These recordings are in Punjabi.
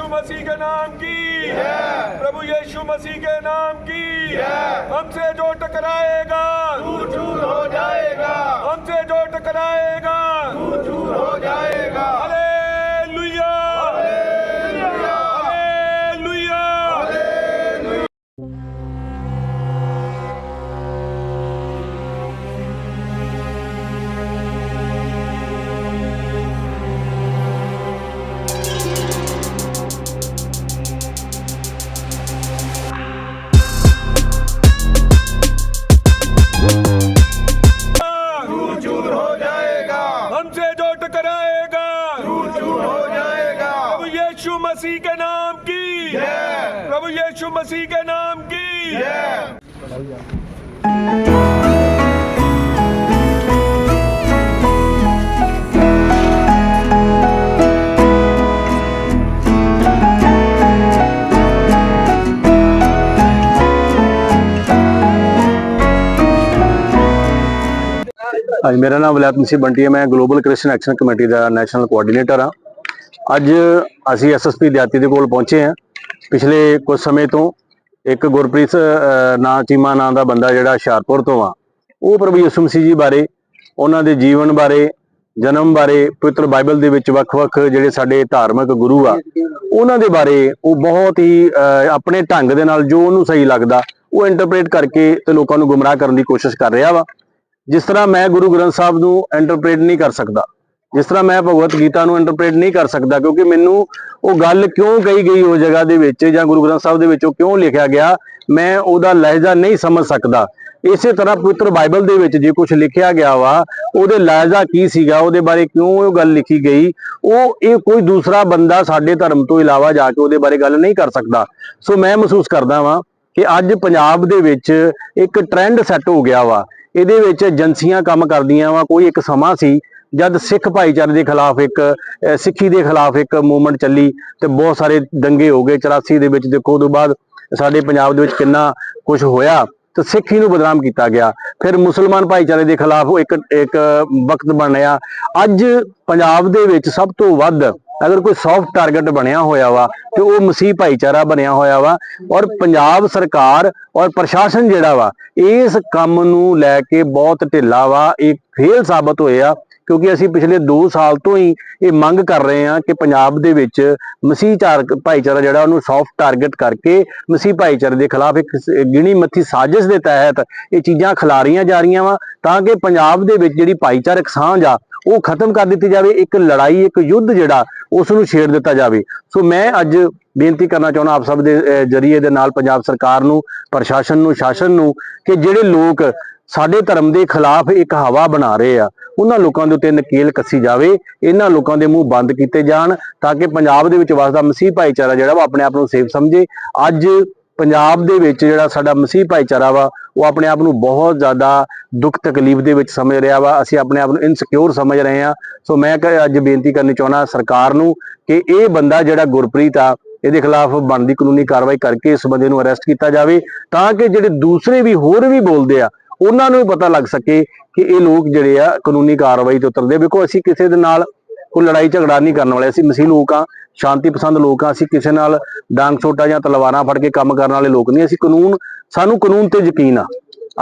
के नाम की। प्रभु यीशु मसीह के नाम की। हमसे जो टकराएगा। हो जाएगा। हमसे जो टकराएगा। हो जाएगा। मसीह के नाम की प्रभु यीशु मसीह के नाम की ਹਾਂਜੀ ਮੇਰਾ ਨਾਮ ਵਲੈਤ ਮਸੀਹ ਬੰਟੀ ਹੈ ਮੈਂ ਗਲੋਬਲ ਕ੍ਰਿਸਚੀਅਨ ਐਕਸ਼ਨ ਕਮੇਟੀ ਦਾ ਨੈਸ਼ਨਲ ਕੋਆਰਡੀਨੇਟਰ ਹਾਂ ਅੱਜ ਅਸੀਂ ਐਸਐਸਪੀ ਦਿਆਤੀ ਦੇ ਕੋਲ ਪਹੁੰਚੇ ਹਾਂ। ਪਿਛਲੇ ਕੁਝ ਸਮੇਂ ਤੋਂ ਇੱਕ ਗੁਰਪ੍ਰੀਤ ਨਾਂ, ਚੀਮਾ ਨਾਂ ਦਾ ਬੰਦਾ ਜਿਹੜਾ ਹੁਸ਼ਿਆਰਪੁਰ ਤੋਂ ਆ, ਉਹ ਪ੍ਰਭੂ ਯਿਸੂ ਮਸੀਹ ਜੀ ਬਾਰੇ, ਉਹਨਾਂ ਦੇ ਜੀਵਨ ਬਾਰੇ, ਜਨਮ ਬਾਰੇ, ਪਵਿੱਤਰ ਬਾਈਬਲ ਦੇ ਵਿੱਚ ਵੱਖ-ਵੱਖ ਜਿਹੜੇ ਸਾਡੇ ਧਾਰਮਿਕ ਗੁਰੂ ਆ, ਉਹਨਾਂ ਦੇ ਬਾਰੇ ਉਹ ਬਹੁਤ ਹੀ ਆਪਣੇ ਢੰਗ ਦੇ ਨਾਲ ਜੋ ਉਹਨੂੰ ਸਹੀ ਲੱਗਦਾ, ਉਹ ਇੰਟਰਪ੍ਰੀਟ ਕਰਕੇ ਤੇ ਲੋਕਾਂ ਨੂੰ ਗੁੰਮਰਾਹ ਕਰਨ ਦੀ ਕੋਸ਼ਿਸ਼ ਕਰ ਰਿਹਾ ਵਾ। ਜਿਸ ਤਰ੍ਹਾਂ ਮੈਂ ਗੁਰੂ ਗ੍ਰੰਥ ਸਾਹਿਬ ਨੂੰ ਇੰਟਰਪ੍ਰੀਟ ਨਹੀਂ ਕਰ ਸਕਦਾ ਜਿਸ ਤਰ੍ਹਾਂ ਮੈਂ ਭਗਵਤ ਗੀਤਾ ਨੂੰ ਇੰਟਰਪ੍ਰੀਟ ਨਹੀਂ ਕਰ ਸਕਦਾ, ਕਿਉਂਕਿ ਮੈਨੂੰ ਉਹ ਗੱਲ ਕਿਉਂ ਕਹੀ ਗਈ ਉਹ ਜਗ੍ਹਾ ਦੇ ਵਿੱਚ ਜਾਂ ਗੁਰੂ ਗ੍ਰੰਥ ਸਾਹਿਬ ਦੇ ਵਿੱਚ ਉਹ ਕਿਉਂ ਲਿਖਿਆ ਗਿਆ, ਮੈਂ ਉਹਦਾ ਲਹਿਜਾ ਨਹੀਂ ਸਮਝ ਸਕਦਾ। ਇਸੇ ਤਰ੍ਹਾਂ ਪਵਿੱਤਰ ਬਾਈਬਲ ਦੇ ਵਿੱਚ ਜੇ ਕੁਝ ਲਿਖਿਆ ਗਿਆ ਵਾ, ਉਹਦੇ ਲਹਿਜਾ ਕੀ ਸੀਗਾ, ਉਹਦੇ ਬਾਰੇ ਕਿਉਂ ਉਹ ਗੱਲ ਲਿਖੀ ਗਈ, ਉਹ ਇਹ ਕੋਈ ਦੂਸਰਾ ਬੰਦਾ ਸਾਡੇ ਧਰਮ ਤੋਂ ਇਲਾਵਾ ਜਾ ਕੇ ਉਹਦੇ ਬਾਰੇ ਗੱਲ ਨਹੀਂ ਕਰ ਸਕਦਾ। ਸੋ ਮੈਂ ਮਹਿਸੂਸ ਕਰਦਾ ਵਾਂ ਕਿ ਅੱਜ ਪੰਜਾਬ ਦੇ ਵਿੱਚ ਇੱਕ ਟ੍ਰੈਂਡ ਸੈੱਟ ਹੋ ਗਿਆ ਵਾ। ਇਹਦੇ ਵਿੱਚ ਏਜੰਸੀਆਂ ਕੰਮ ਕਰਦੀਆਂ ਵਾ, ਕੋਈ ਇੱਕ ਸਮਾਂ ਸੀ ਜਦ ਸਿੱਖ ਭਾਈਚਾਰੇ ਦੇ ਖਿਲਾਫ ਇੱਕ ਸਿੱਖੀ ਦੇ ਖਿਲਾਫ ਇੱਕ ਮੂਵਮੈਂਟ ਚੱਲੀ ਤੇ ਬਹੁਤ ਸਾਰੇ ਦੰਗੇ ਹੋ ਗਏ। 84 ਦੇ ਵਿੱਚ ਦੇਖੋ ਉਦੋਂ ਬਾਅਦ ਸਾਡੇ ਪੰਜਾਬ ਦੇ ਵਿੱਚ ਕਿੰਨਾ ਕੁਝ ਹੋਇਆ ਤੇ ਸਿੱਖੀ ਨੂੰ ਬਦਨਾਮ ਕੀਤਾ ਗਿਆ। ਫਿਰ ਮੁਸਲਮਾਨ ਭਾਈਚਾਰੇ ਦੇ ਖਿਲਾਫ ਉਹ ਇੱਕ ਇੱਕ ਵਕਤ ਬਣਿਆ। ਅੱਜ ਪੰਜਾਬ ਦੇ ਵਿੱਚ ਸਭ ਤੋਂ ਵੱਧ ਅਗਰ ਕੋਈ ਸੌਫਟ ਟਾਰਗੇਟ ਬਣਿਆ ਹੋਇਆ ਵਾ ਤੇ ਉਹ ਮਸੀਹ ਭਾਈਚਾਰਾ ਬਣਿਆ ਹੋਇਆ ਵਾ ਔਰ ਪੰਜਾਬ ਸਰਕਾਰ ਔਰ ਪ੍ਰਸ਼ਾਸਨ ਜਿਹੜਾ ਵਾ, ਇਸ ਕੰਮ ਨੂੰ ਲੈ ਕੇ ਬਹੁਤ ਢਿੱਲਾ ਵਾ, ਇਹ ਫੇਲ ਸਾਬਤ ਹੋਇਆ। ਕਿਉਂਕਿ ਅਸੀਂ ਪਿਛਲੇ 2 ਸਾਲ ਤੋਂ ਹੀ ਇਹ ਮੰਗ ਕਰ ਰਹੇ ਹਾਂ ਕਿ ਪੰਜਾਬ ਦੇ ਵਿੱਚ ਮਸੀਹ ਭਾਈਚਾਰਾ ਜਿਹੜਾ ਉਹਨੂੰ ਸੌਫਟ ਟਾਰਗੇਟ ਕਰਕੇ ਮਸੀਹ ਭਾਈਚਾਰੇ ਦੇ ਖਿਲਾਫ ਇੱਕ ਗਿਣੀ ਮੱਥੀ ਸਾਜ਼ਿਸ਼ ਦੇ ਤਹਿਤ ਇਹ ਚੀਜ਼ਾਂ ਖਿਲਾਰੀਆਂ ਜਾ ਰਹੀਆਂ ਵਾ ਤਾਂ ਕਿ ਪੰਜਾਬ ਦੇ ਵਿੱਚ ਜਿਹੜੀ ਭਾਈਚਾਰਕ ਸਾਂਝ ਆ ਉਹ ਖਤਮ ਕਰ ਦਿੱਤੀ ਜਾਵੇ ਇੱਕ ਲੜਾਈ ਇੱਕ ਯੁੱਧ ਜਿਹੜਾ ਉਸ ਨੂੰ ਛੇੜ ਦਿੱਤਾ ਜਾਵੇ। ਸੋ ਮੈਂ ਅੱਜ ਬੇਨਤੀ ਕਰਨਾ ਚਾਹੁੰਦਾ ਆਪ ਸਭ ਦੇ ਅਹ, ਜਰੀਏ ਦੇ ਨਾਲ ਪੰਜਾਬ ਸਰਕਾਰ ਨੂੰ ਪ੍ਰਸ਼ਾਸਨ ਨੂੰ ਸ਼ਾਸਨ ਨੂੰ ਕਿ ਜਿਹੜੇ ਲੋਕ ਸਾਡੇ ਧਰਮ ਦੇ ਖਿਲਾਫ ਇੱਕ ਹਵਾ ਬਣਾ ਰਹੇ ਆ। ਉਹਨਾਂ ਲੋਕਾਂ ਦੇ ਉੱਤੇ ਨਕੇਲ ਕੱਸੀ ਜਾਵੇ, ਇਹਨਾਂ ਲੋਕਾਂ ਦੇ ਮੂੰਹ ਬੰਦ ਕੀਤੇ ਜਾਣ ਤਾਂ ਕਿ ਪੰਜਾਬ ਦੇ ਵਿੱਚ ਵਸਦਾ ਮਸੀਹ ਭਾਈਚਾਰਾ ਜਿਹੜਾ ਵਾ ਆਪਣੇ ਆਪ ਨੂੰ ਸੇਫ ਸਮਝੇ। ਅੱਜ ਪੰਜਾਬ ਦੇ ਵਿੱਚ ਜਿਹੜਾ ਸਾਡਾ ਮਸੀਹ ਭਾਈਚਾਰਾ ਵਾ, ਉਹ ਆਪਣੇ ਆਪ ਨੂੰ ਬਹੁਤ ਜ਼ਿਆਦਾ ਦੁੱਖ ਤਕਲੀਫ ਦੇ ਵਿੱਚ ਸਮਝ ਰਿਹਾ ਵਾ। ਅਸੀਂ ਆਪਣੇ ਆਪ ਨੂੰ ਇਨਸਿਕਿਉਰ ਸਮਝ ਰਹੇ ਹਾਂ। ਸੋ ਮੈਂ ਅੱਜ ਬੇਨਤੀ ਕਰਨੀ ਚਾਹੁੰਦਾ ਸਰਕਾਰ ਨੂੰ ਕਿ ਇਹ ਬੰਦਾ ਜਿਹੜਾ ਗੁਰਪ੍ਰੀਤ ਆ, ਇਹਦੇ ਖਿਲਾਫ ਬਣਦੀ ਕਾਨੂੰਨੀ ਕਾਰਵਾਈ ਕਰਕੇ ਇਸ ਬੰਦੇ ਨੂੰ ਅਰੈਸਟ ਕੀਤਾ ਜਾਵੇ ਤਾਂ ਕਿ ਜਿਹੜੇ ਦੂਸਰੇ ਵੀ ਹੋਰ ਵੀ ਬੋਲਦੇ ਆ ਉਹਨਾਂ ਨੂੰ ਵੀ ਪਤਾ ਲੱਗ ਸਕੇ ਕਿ ਇਹ ਲੋਕ ਜਿਹੜੇ ਆ ਕਾਨੂੰਨੀ ਕਾਰਵਾਈ ਤੇ ਉਤਰਦੇ ਵੇਖੋ ਅਸੀਂ ਕਿਸੇ ਦੇ ਨਾਲ ਕੋਈ ਲੜਾਈ ਝਗੜਾ ਨਹੀਂ ਕਰਨ ਵਾਲੇ। ਅਸੀਂ ਮਸੀਹ ਲੋਕ ਆ ਸ਼ਾਂਤੀ ਪਸੰਦ ਲੋਕ ਆ। ਅਸੀਂ ਕਿਸੇ ਨਾਲ ਡਾਂਗ ਛੋਟਾ ਜਾਂ ਤਲਵਾਰਾਂ ਫੜ ਕੇ ਕੰਮ ਕਰਨ ਵਾਲੇ ਲੋਕ ਨਹੀਂ। ਅਸੀਂ ਕਾਨੂੰਨ ਸਾਨੂੰ ਕਾਨੂੰਨ ਤੇ ਯਕੀਨ ਆ।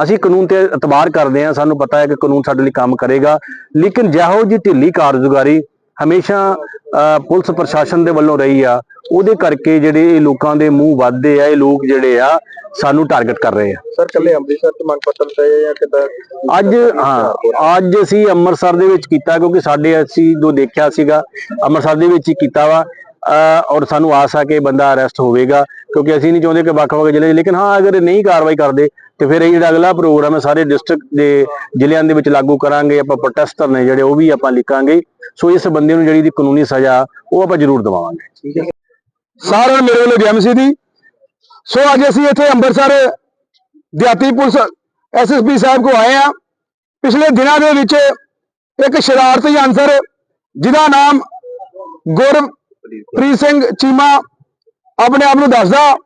ਅਸੀਂ ਕਾਨੂੰਨ ਤੇ ਇਤਬਾਰ ਕਰਦੇ ਆ। ਸਾਨੂੰ ਪਤਾ ਹੈ ਕਿ ਕਾਨੂੰਨ ਸਾਡੇ ਲਈ ਕੰਮ ਕਰੇਗਾ। ਲੇਕਿਨ ਜਿਹੋ ਜੀ ਢਿੱਲੀ ਕਾਰਜਗੁਜ਼ਾਰੀ ਹਮੇਸ਼ਾ ਅਹ, ਪੁਲਿਸ ਪ੍ਰਸ਼ਾਸਨ ਦੇ ਵੱਲੋਂ ਰਹੀ ਆ ਉਹਦੇ ਕਰਕੇ ਜਿਹੜੇ ਇਹ ਲੋਕਾਂ ਦੇ ਮੂੰਹ ਵੱਧਦੇ ਆ ਇਹ ਲੋਕ ਜਿਹੜੇ ਆ ਸਾਨੂੰ ਟਾਰਗੇਟ ਕਰ ਰਹੇ ਆ। ਸਰ ਕੱਲੇ ਅੰਮ੍ਰਿਤਸਰ ਚ ਮੰਗ ਪੱਤਰ ਤੇ ਜਾਂ ਕਿਦਾਂ? ਅੱਜ ਹਾਂ ਅੱਜ ਅਸੀਂ ਅੰਮ੍ਰਿਤਸਰ ਦੇ ਵਿੱਚ ਕੀਤਾ ਕਿਉਂਕਿ ਸਾਡੇ ਅਸੀਂ ਜੋ ਦੇਖਿਆ ਸੀਗਾ ਅੰਮ੍ਰਿਤਸਰ ਦੇ ਵਿੱਚ ਹੀ ਕੀਤਾ ਵਾ। ਔਰ ਸਾਨੂੰ ਆਸ ਆ ਕਿ ਬੰਦਾ ਅਰੈਸਟ ਹੋਵੇਗਾ ਕਿਉਂਕਿ ਅਸੀਂ ਨਹੀਂ ਚਾਹੁੰਦੇ ਕਿ ਵੱਖ-ਵੱਖ ਜ਼ਿਲ੍ਹੇ ਲੇਕਿਨ ਹਾਂ ਅਗਰ ਨਹੀਂ ਕਾਰਵਾਈ ਕਰਦੇ ਤੇ ਫਿਰ ਇਹ ਜਿਹੜਾ ਅਗਲਾ ਪ੍ਰੋਗਰਾਮ ਹੈ ਸਾਰੇ ਡਿਸਟ੍ਰਿਕਟ ਦੇ ਜ਼ਿਲ੍ਹਿਆਂ ਦੇ ਵਿੱਚ ਲਾਗੂ ਕਰਾਂਗੇ ਆਪਾਂ ਪ੍ਰੋਟੈਸਟਰ ਨੇ ਜਿਹੜੇ ਉਹ ਵੀ ਆਪਾਂ ਲਿਖਾਂਗੇ। ਸੋ ਇਸ ਬੰਦੇ ਨੂੰ ਜਿਹੜੀ ਦੀ ਕਾਨੂੰਨੀ ਸਜ਼ਾ ਉਹ ਆਪਾਂ ਜ਼ਰੂਰ ਦਿਵਾਵਾਂਗੇ। ਸਾਰਿਆਂ ਨੂੰ ਮੇਰੇ ਵੱਲੋਂ ਜੈ ਮਸੀਹ ਦੀ ਸੋ ਅੱਜ ਅਸੀਂ ਇੱਥੇ ਅੰਮ੍ਰਿਤਸਰ ਦਿਹਾਤੀ ਪੁਲਿਸ ਐਸਐਸਪੀ ਸਾਹਿਬ ਕੋ ਆਏ ਆ ਪਿਛਲੇ ਦਿਨਾਂ ਦੇ ਵਿੱਚ ਇੱਕ ਸ਼ਰਾਰਤੀ ਅਨਸਰ ਜਿਹਦਾ ਨਾਮ ਗੁਰਪ੍ਰੀਤ ਸਿੰਘ ਚੀਮਾ ਆਪਣੇ ਆਪ ਨੂੰ ਦੱਸਦਾ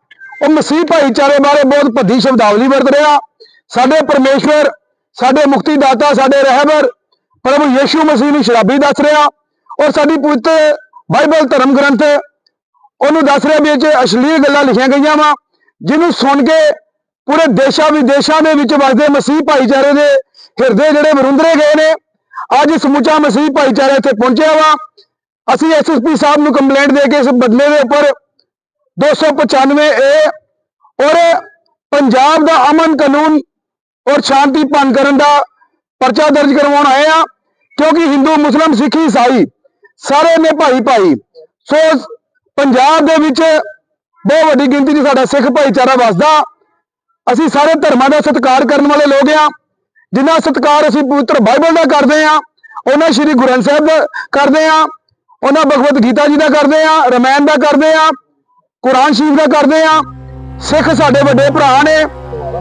ਉਹ ਮਸੀਹ ਭਾਈਚਾਰੇ ਬਾਰੇ ਬਹੁਤ ਭੱਦੀ ਸ਼ਬਦਾਵਲੀ ਵਰਤ ਰਿਹਾ ਸਾਡੇ ਪਰਮੇਸ਼ਵਰ ਸਾਡੇ ਮੁਕਤੀ ਦਾਤਾ ਸਾਡੇ ਰਹਿਬਰ ਪ੍ਰਭੂ ਯੀਸ਼ੂ ਮਸੀਹ ਨੂੰ ਸ਼ਰਾਬੀ ਦੱਸ ਰਿਹਾ ਔਰ ਸਾਡੀ ਪਵਿੱਤਰ ਬਾਈਬਲ ਧਰਮ ਗ੍ਰੰਥ ਉਹਨੂੰ ਦੱਸ ਰਿਹਾ ਵੀ ਇਹ 'ਚ ਅਸ਼ਲੀਲ ਗੱਲਾਂ ਲਿਖੀਆਂ ਗਈਆਂ ਵਾ, ਜਿਹਨੂੰ ਸੁਣ ਕੇ ਪੂਰੇ ਦੇਸ਼ਾਂ ਵਿਦੇਸ਼ਾਂ ਦੇ ਵਿੱਚ ਵਸਦੇ ਮਸੀਹ ਭਾਈਚਾਰੇ ਦੇ ਹਿਰਦੇ ਜਿਹੜੇ ਵਰੁੰਦਰੇ ਗਏ ਨੇ, ਅੱਜ ਸਮੁੱਚਾ ਮਸੀਹ ਭਾਈਚਾਰਾ ਇੱਥੇ ਪਹੁੰਚਿਆ ਵਾ। ਅਸੀਂ ਐਸਐਸਪੀ ਸਾਹਿਬ ਨੂੰ ਕੰਪਲੇਂਟ ਦੇ ਕੇ ਇਸ ਬਦਲੇ ਦੇ ਉੱਪਰ 295 ਏ ਔਰ ਪੰਜਾਬ ਦਾ ਅਮਨ ਕਾਨੂੰਨ ਔਰ ਸ਼ਾਂਤੀ ਭੰਗ ਕਰਨ ਦਾ ਪਰਚਾ ਦਰਜ ਕਰਵਾਉਣ ਆਏ ਆ ਕਿਉਂਕਿ ਹਿੰਦੂ, ਮੁਸਲਮ, ਸਿੱਖ, ਈਸਾਈ ਸਾਰੇ ਨੇ ਭਾਈ ਭਾਈ ਸੋ ਪੰਜਾਬ ਦੇ ਵਿੱਚ ਬਹੁਤ ਵੱਡੀ ਗਿਣਤੀ 'ਚ ਸਾਡਾ ਸਿੱਖ ਭਾਈਚਾਰਾ ਵਸਦਾ। ਅਸੀਂ ਸਾਰੇ ਧਰਮਾਂ ਦਾ ਸਤਿਕਾਰ ਕਰਨ ਵਾਲੇ ਲੋਕ ਆ ਜਿੰਨਾ ਸਤਿਕਾਰ ਅਸੀਂ ਪਵਿੱਤਰ ਬਾਈਬਲ ਦਾ ਕਰਦੇ ਆ ਉਹਨਾਂ ਸ਼੍ਰੀ ਗੁਰੂ ਗ੍ਰੰਥ ਸਾਹਿਬ ਦਾ ਕਰਦੇ ਆ ਉਹਨਾਂ ਭਗਵਤ ਗੀਤਾ ਜੀ ਦਾ ਕਰਦੇ ਆ ਰਮਾਇਣ ਦਾ ਕਰਦੇ ਆ ਕੁਰਾਨ ਸ਼ਰੀਫ ਦਾ ਕਰਦੇ ਆ ਸਿੱਖ ਸਾਡੇ ਵੱਡੇ ਭਰਾ ਨੇ।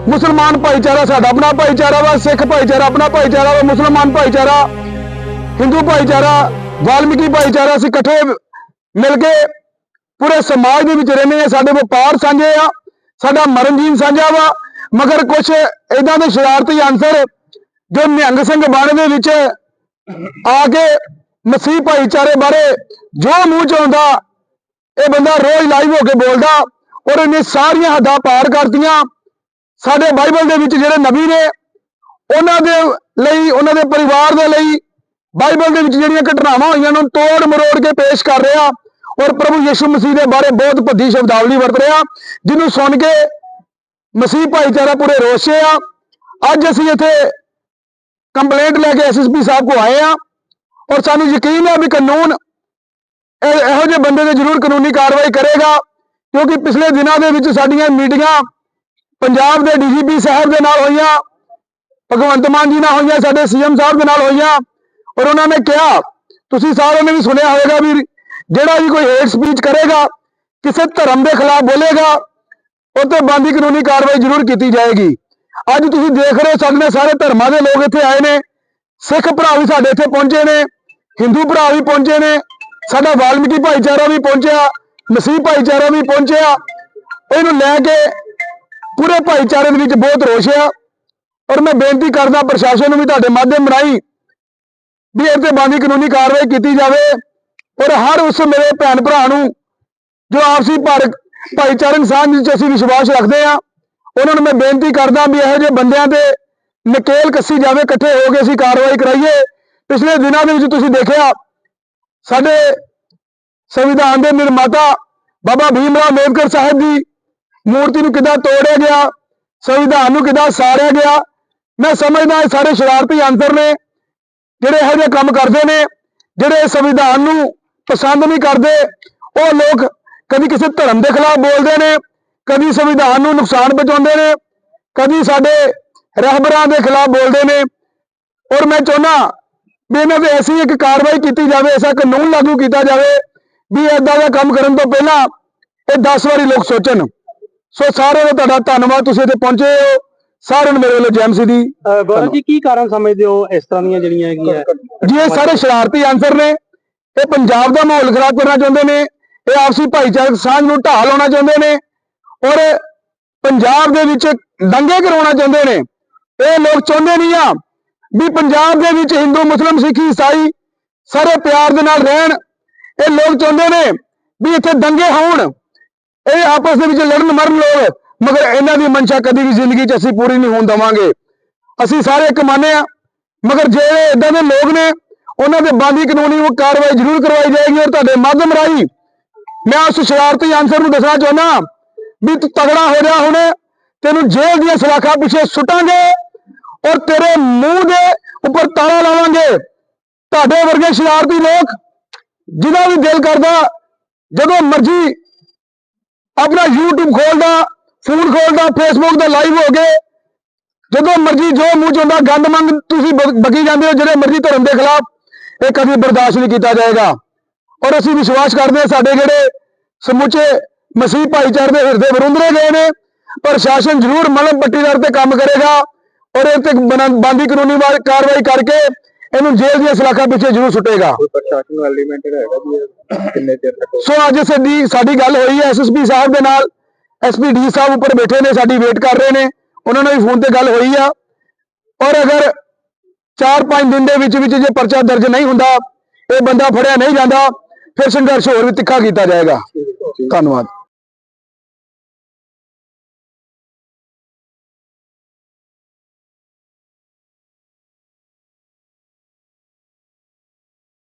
ਮੁਸਲਮਾਨ ਭਾਈਚਾਰਾ ਸਾਡਾ ਆਪਣਾ ਭਾਈਚਾਰਾ ਵਾ। ਸਿੱਖ ਭਾਈਚਾਰਾ ਆਪਣਾ ਭਾਈਚਾਰਾ ਵਾ। ਮੁਸਲਮਾਨ ਭਾਈਚਾਰਾ, ਹਿੰਦੂ ਭਾਈਚਾਰਾ, ਵਾਲਮੀਕੀ ਭਾਈਚਾਰਾ ਅਸੀਂ ਇਕੱਠੇ ਮਿਲ ਕੇ ਪੂਰੇ ਸਮਾਜ ਦੇ ਵਿੱਚ ਰਹਿੰਦੇ ਆ, ਸਾਡੇ ਵਪਾਰ ਸਾਂਝੇ ਆ, ਸਾਡਾ ਮਰਨ ਸਾਂਝਾ ਵਾ। ਮਗਰ ਕੁਝ ਇਦਾਂ ਦੇ ਸ਼ਰਾਰਤੀ ਅਨਸਰ ਜੋ ਨਿਹੰਗ ਸਿੰਘ ਬਾਣੇ ਦੇ ਵਿੱਚ ਆ ਕੇ ਮਸੀਹ ਭਾਈਚਾਰੇ ਬਾਰੇ ਜੋ ਮੂੰਹ ਚ ਆਉਂਦਾ, ਇਹ ਬੰਦਾ ਰੋਜ਼ ਲਾਈਵ ਹੋ ਕੇ ਬੋਲਦਾ, ਔਰ ਇਹਨੇ ਸਾਰੀਆਂ ਹੱਦਾਂ ਪਾਰ ਕਰਤੀਆਂ। ਸਾਡੇ ਬਾਈਬਲ ਦੇ ਵਿੱਚ ਜਿਹੜੇ ਨਬੀ ਨੇ, ਉਹਨਾਂ ਦੇ ਲਈ, ਉਹਨਾਂ ਦੇ ਪਰਿਵਾਰ ਦੇ ਲਈ ਬਾਈਬਲ ਦੇ ਵਿੱਚ ਜਿਹੜੀਆਂ ਘਟਨਾਵਾਂ ਹੋਈਆਂ ਨੂੰ ਤੋੜ ਮਰੋੜ ਕੇ ਪੇਸ਼ ਕਰ ਰਿਹਾ। ਔਰ ਪ੍ਰਭੂ ਯਿਸੂ ਮਸੀਹ ਦੇ ਬਾਰੇ ਬਹੁਤ ਭੱਦੀ ਸ਼ਬਦਾਵਲੀ ਵਰਤ ਰਿਹਾ। ਜਿਹਨੂੰ ਸੁਣ ਕੇ ਮਸੀਹ ਭਾਈਚਾਰਾ ਪੂਰੇ ਰੋਸ਼ੇ ਆ। ਅੱਜ ਅਸੀਂ ਇੱਥੇ ਕੰਪਲੇਂਟ ਲੈ ਕੇ ਐਸਐਸਪੀ ਸਾਹਿਬ ਕੋ ਆਏ ਆ ਔਰ ਸਾਨੂੰ ਯਕੀਨ ਹੈ ਵੀ ਕਾਨੂੰਨ ਇਹ- ਇਹੋ ਜਿਹੇ ਬੰਦੇ ਤੇ ਜ਼ਰੂਰ ਕਾਨੂੰਨੀ ਕਾਰਵਾਈ ਕਰੇਗਾ, ਕਿਉਂਕਿ ਪਿਛਲੇ ਦਿਨਾਂ ਦੇ ਵਿੱਚ ਸਾਡੀਆਂ ਮੀਟਿੰਗਾਂ ਪੰਜਾਬ ਦੇ ਡੀਜੀਪੀ ਸਾਹਿਬ ਦੇ ਨਾਲ ਹੋਈਆਂ, ਭਗਵੰਤ ਮਾਨ ਜੀ ਨਾਲ ਹੋਈਆਂ, ਸਾਡੇ ਸੀਐਮ ਸਾਹਿਬ ਦੇ ਨਾਲ ਹੋਈਆਂ ਔਰ ਉਹਨਾਂ ਨੇ ਕਿਹਾ, ਤੁਸੀਂ ਸਾਰਿਆਂ ਨੇ ਵੀ ਸੁਣਿਆ ਹੋਵੇਗਾ ਵੀ ਜਿਹੜਾ ਵੀ ਕੋਈ ਹੇਟ ਸਪੀਚ ਕਰੇਗਾ, ਕਿਸੇ ਧਰਮ ਦੇ ਖਿਲਾਫ ਬੋਲੇਗਾ ਉਹ ਤੇ ਬੰਦੀ ਕਾਨੂੰਨੀ ਕਾਰਵਾਈ ਜ਼ਰੂਰ ਕੀਤੀ ਜਾਏਗੀ। ਅੱਜ ਤੁਸੀਂ ਦੇਖ ਰਹੇ ਹੋ ਸਾਡੇ ਨਾਲ ਸਾਰੇ ਧਰਮਾਂ ਦੇ ਲੋਕ ਇੱਥੇ ਆਏ ਨੇ। ਸਿੱਖ ਭਰਾ ਵੀ ਸਾਡੇ ਇੱਥੇ ਪਹੁੰਚੇ ਨੇ, ਹਿੰਦੂ ਭਰਾ ਵੀ ਪਹੁੰਚੇ ਨੇ, ਸਾਡਾ ਵਾਲਮੀਕੀ ਭਾਈਚਾਰਾ ਵੀ ਪਹੁੰਚਿਆ, ਮਸੀਹ ਭਾਈਚਾਰਾ ਵੀ ਪਹੁੰਚਿਆ। ਇਹਨੂੰ ਲੈ ਕੇ ਪੂਰੇ ਭਾਈਚਾਰੇ ਦੇ ਵਿੱਚ ਬਹੁਤ ਰੋਸ਼ ਆ। ਔਰ ਮੈਂ ਬੇਨਤੀ ਕਰਦਾ ਪ੍ਰਸ਼ਾਸਨ ਨੂੰ ਵੀ ਤੁਹਾਡੇ ਮਾਧਿਅਮ ਰਾਹੀਂ ਵੀ ਇਹ ਤੇ ਬੰਦੀ ਕਾਨੂੰਨੀ ਕਾਰਵਾਈ ਕੀਤੀ ਜਾਵੇ। ਔਰ ਹਰ ਉਸ ਮੇਰੇ ਭੈਣ ਭਰਾ ਨੂੰ ਜੋ ਆਪਸੀ ਭਾਰ ਭਾਈਚਾਰਕ ਸਾਂਝ ਵਿੱਚ ਅਸੀਂ ਵਿਸ਼ਵਾਸ ਰੱਖਦੇ ਆ ਉਹਨਾਂ ਨੂੰ ਮੈਂ ਬੇਨਤੀ ਕਰਦਾ ਵੀ ਇਹੋ ਜਿਹੇ ਬੰਦਿਆਂ ਤੇ ਨਕੇਲ ਕੱਸੀ ਜਾਵੇ, ਇਕੱਠੇ ਹੋ ਕੇ ਅਸੀਂ ਕਾਰਵਾਈ ਕਰਾਈਏ। ਪਿਛਲੇ ਦਿਨਾਂ ਦੇ ਵਿੱਚ ਤੁਸੀਂ ਦੇਖਿਆ, ਸਾਡੇ ਸੰਵਿਧਾਨ ਦੇ ਨਿਰਮਾਤਾ ਬਾਬਾ ਭੀਮ ਰਾਓ ਅੰਬੇਦਕਰ ਸਾਹਿਬ ਦੀ ਮੂਰਤੀ ਨੂੰ ਕਿੱਦਾਂ ਤੋੜਿਆ ਗਿਆ, ਸੰਵਿਧਾਨ ਨੂੰ ਕਿੱਦਾਂ ਸਾੜਿਆ ਗਿਆ, ਮੈਂ ਸਮਝਦਾ ਇਹ ਸਾਰੇ ਸ਼ਰਾਰਤੀ ਅੰਤਰ ਨੇ, ਜਿਹੜੇ ਇਹੋ ਜਿਹੇ ਕੰਮ ਕਰਦੇ ਨੇ, ਜਿਹੜੇ ਸੰਵਿਧਾਨ ਨੂੰ ਪਸੰਦ ਨਹੀਂ ਕਰਦੇ। ਉਹ ਲੋਕ ਕਦੀ ਕਿਸੇ ਧਰਮ ਦੇ ਖਿਲਾਫ ਬੋਲਦੇ ਨੇ ਕਦੀ ਸੰਵਿਧਾਨ ਨੂੰ ਨੁਕਸਾਨ ਪਹੁੰਚਾਉਂਦੇ ਨੇ ਕਦੀ ਸਾਡੇ ਰਹਿਬਰਾਂ ਦੇ ਖਿਲਾਫ ਬੋਲਦੇ ਨੇ। ਔਰ ਮੈਂ ਚਾਹੁੰਦਾ ਵੀ ਇਹਨਾਂ ਤੇ ਐਸੀ ਇੱਕ ਕਾਰਵਾਈ ਕੀਤੀ ਜਾਵੇ ਐਸਾ ਕਾਨੂੰਨ ਲਾਗੂ ਕੀਤਾ ਜਾਵੇ ਵੀ ਏਦਾਂ ਦਾ ਕੰਮ ਕਰਨ ਤੋਂ ਪਹਿਲਾਂ ਇਹ 10 ਵਾਰੀ ਲੋਕ ਸੋਚਣ। ਸੋ ਸਾਰਿਆਂ ਦਾ ਤੁਹਾਡਾ ਧੰਨਵਾਦ ਤੁਸੀਂ ਇੱਥੇ ਪਹੁੰਚੇ ਹੋ। ਸਾਰਿਆਂ ਨੂੰ ਮੇਰੇ ਵੱਲੋਂ ਜੈਮਸੀ ਦੀ ਗੌਰਵ ਜੀ ਕੀ ਕਾਰਨ ਸਮਝਦੇ ਹੋ ਇਸ ਤਰ੍ਹਾਂ ਦੀਆਂ ਜਿਹੜੀਆਂ ਹੈਗੀਆਂ? ਜੀ ਇਹ ਸਾਰੇ ਸ਼ਰਾਰਤੀ ਅਨਸਰ ਨੇ। ਇਹ ਪੰਜਾਬ ਦਾ ਮਾਹੌਲ ਖਰਾਬ ਕਰਨਾ ਚਾਹੁੰਦੇ ਨੇ, ਇਹ ਆਪਸੀ ਭਾਈਚਾਰਕ ਸਾਂਝ ਨੂੰ ਢਾਹ ਲਾਉਣਾ ਚਾਹੁੰਦੇ ਨੇ ਔਰ ਪੰਜਾਬ ਦੇ ਵਿੱਚ ਦੰਗੇ ਕਰਾਉਣਾ ਚਾਹੁੰਦੇ ਨੇ। ਇਹ ਲੋਕ ਚਾਹੁੰਦੇ ਨਹੀਂ ਆ ਵੀ ਪੰਜਾਬ ਦੇ ਵਿੱਚ ਹਿੰਦੂ, ਮੁਸਲਮ, ਸਿੱਖ, ਈਸਾਈ ਸਾਰੇ ਪਿਆਰ ਦੇ ਨਾਲ ਰਹਿਣ। ਇਹ ਲੋਕ ਚਾਹੁੰਦੇ ਨੇ ਵੀ ਇੱਥੇ ਦੰਗੇ ਹੋਣ। ਇਹ ਆਪਸ ਦੇ ਵਿੱਚ ਲੜਨ ਮਰਨ ਲੋਕ, ਮਗਰ ਇਹਨਾਂ ਦੀ ਮਨਸ਼ਾ ਕਦੀ ਵੀ ਜ਼ਿੰਦਗੀ 'ਚ ਅਸੀਂ ਪੂਰੀ ਨਹੀਂ ਹੋਣ ਦਵਾਂਗੇ। ਅਸੀਂ ਸਾਰੇ ਇੱਕ ਮੰਨੇ ਆ, ਮਗਰ ਜਿਹੜੇ ਇਦਾਂ ਦੇ ਲੋਕ ਨੇ ਉਹਨਾਂ ਦੇ ਬਾਦੀ ਕਾਨੂੰਨੀ ਉਹ ਕਾਰਵਾਈ ਜ਼ਰੂਰ ਕਰਵਾਈ ਜਾਏਗੀ ਔਰ ਤੁਹਾਡੇ ਮਾਧਿਅਮ ਰਾਹੀਂ ਮੈਂ ਉਸ ਸ਼ਰਾਰਤੀ ਅਨਸਰ ਨੂੰ ਦੱਸਣਾ ਚਾਹੁੰਦਾ ਵੀ ਤੂੰ ਤਗੜਾ ਹੋ ਜਾ ਹੁਣ, ਤੈਨੂੰ ਜੇਲ੍ਹ ਦੀਆਂ ਸਲਾਖਾਂ ਪਿੱਛੇ ਸੁੱਟਾਂਗੇ ਔਰ ਤੇਰੇ ਮੂੰਹ ਦੇ ਉੱਪਰ ਤਾਲਾ ਲਾਵਾਂਗੇ। ਤੁਹਾਡੇ ਵਰਗੇ ਸ਼ਰਾਰਤੀ ਲੋਕ ਜਿਹਦਾ ਵੀ ਦਿਲ ਕਰਦਾ, ਜਦੋਂ ਮਰਜ਼ੀ ਆਪਣਾ YouTube ਖੋਲਦਾ ਫੋਨ ਖੋਲਦਾ, Facebook ਦਾ ਲਾਈਵ ਹੋ ਕੇ, ਜਦੋਂ ਮਰਜ਼ੀ ਜੋ ਮੂੰਹ ਚ ਹੁੰਦਾ ਗੰਦ ਮੰਗ ਤੁਸੀਂ ਬ- ਬਕੀ ਜਾਂਦੇ ਹੋ, ਜਿਹੜੇ ਮਰਜ਼ੀ ਧਰਮ ਦੇ ਖਿਲਾਫ। ਇਹ ਕਦੀ ਬਰਦਾਸ਼ਤ ਨਹੀਂ ਕੀਤਾ ਜਾਏਗਾ। ਔਰ ਅਸੀਂ ਵਿਸ਼ਵਾਸ ਕਰਦੇ ਹਾਂ ਸਾਡੇ ਜਿਹੜੇ ਸਮੁੱਚੇ ਮਸੀਹ ਭਾਈਚਾਰੇ ਦੇ ਹਿਰਦੇ ਵਰੁੰਦਰੇ ਗਏ ਨੇ ਪ੍ਰਸ਼ਾਸਨ ਜ਼ਰੂਰ ਮਲਮ ਪੱਟੀਦਾਰ ਤੇ ਕੰਮ ਕਰੇਗਾ ਔਰ ਇਹ ਤੇ ਬਣਦੀ ਕਾਨੂੰਨੀ ਕਾਰਵਾਈ ਕਰਕੇ ਇਹਨੂੰ ਜੇਲ੍ਹ ਦੀਆਂ ਸਲਾਖਾਂ ਪਿੱਛੇ ਜ਼ਰੂਰ ਸੁੱਟੇਗਾ। ਕੋਈ ਪ੍ਰਸ਼ਾਸਨ ਨੂੰ ਐਲੀਮੈਂਟ ਹੈਗਾ ਜੀ ਇਹ ਕਿੰਨੇ ਚਿਰ ਤੱਕ? ਸੋ ਅੱਜ ਸਾਡੀ ਸਾਡੀ ਗੱਲ ਹੋਈ ਹੈ ਐਸਐਸਪੀ ਸਾਹਿਬ ਦੇ ਨਾਲ। ਐਸਪੀ ਡੀ ਸਾਹਿਬ ਉੱਪਰ ਬੈਠੇ ਨੇ ਸਾਡੀ ਵੇਟ ਕਰ ਰਹੇ ਨੇ। ਉਹਨਾਂ ਨਾਲ ਵੀ ਫੋਨ ਤੇ ਗੱਲ ਹੋਈ ਆ। ਔਰ ਅਗਰ 4-5 ਦਿਨ ਦੇ ਵਿੱਚ ਵਿੱਚ ਜੇ ਪਰਚਾ ਦਰਜ ਨਹੀਂ ਹੁੰਦਾ, ਇਹ ਬੰਦਾ ਫੜਿਆ ਨਹੀਂ ਜਾਂਦਾ, ਫਿਰ ਸੰਘਰਸ਼ ਹੋਰ ਵੀ ਤਿੱਖਾ ਕੀਤਾ ਜਾਏਗਾ। ਧੰਨਵਾਦ।